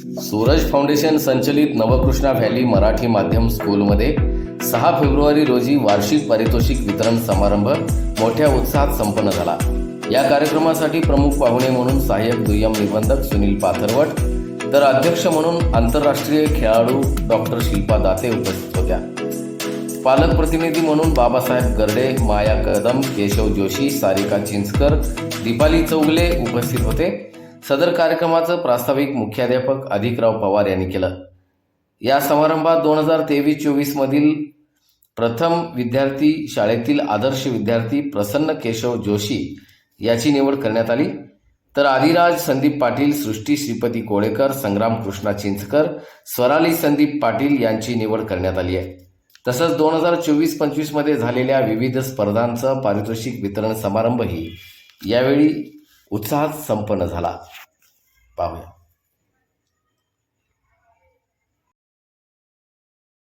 Suraj foundation संचलित Navkrishna valley Marathi माध्यम स्कूलमध्ये सहा फेब्रुवारी रोजी वार्षिक पारितोषिक वितरण समारंभ मोठ्या उत्साहात संपन्न झाला. या कार्यक्रमासाठी प्रमुख पाहुणे म्हणून सहाय्यक दुय्यम निबंधक सुनील पाथरवट तर अध्यक्ष म्हणून आंतरराष्ट्रीय खेळाडू डॉक्टर शिल्पा दाते उपस्थित होत्या. पालक प्रतिनिधी म्हणून बाबासाहेब गर्डे माया कदम केशव जोशी सारिका चिंचकर दीपाली चौगले उपस्थित होते. सदर कार्यक्रमाचं प्रास्ताविक मुख्याध्यापक अधिकराव पवार यांनी केलं. या समारंभात दोन हजार तेवीस चोवीसमधील प्रथम विद्यार्थी शाळेतील आदर्श विद्यार्थी प्रसन्न केशव जोशी याची निवड करण्यात आली. तर आदिराज संदीप पाटील सृष्टी श्रीपती कोळेकर संग्राम कृष्णा चिंचकर स्वराली संदीप पाटील यांची निवड करण्यात आली आहे. तसंच दोन हजार चोवीस पंचवीसमध्ये झालेल्या विविध स्पर्धांचं पारितोषिक वितरण समारंभही यावेळी उत्साहात संपन्न झाला. parvient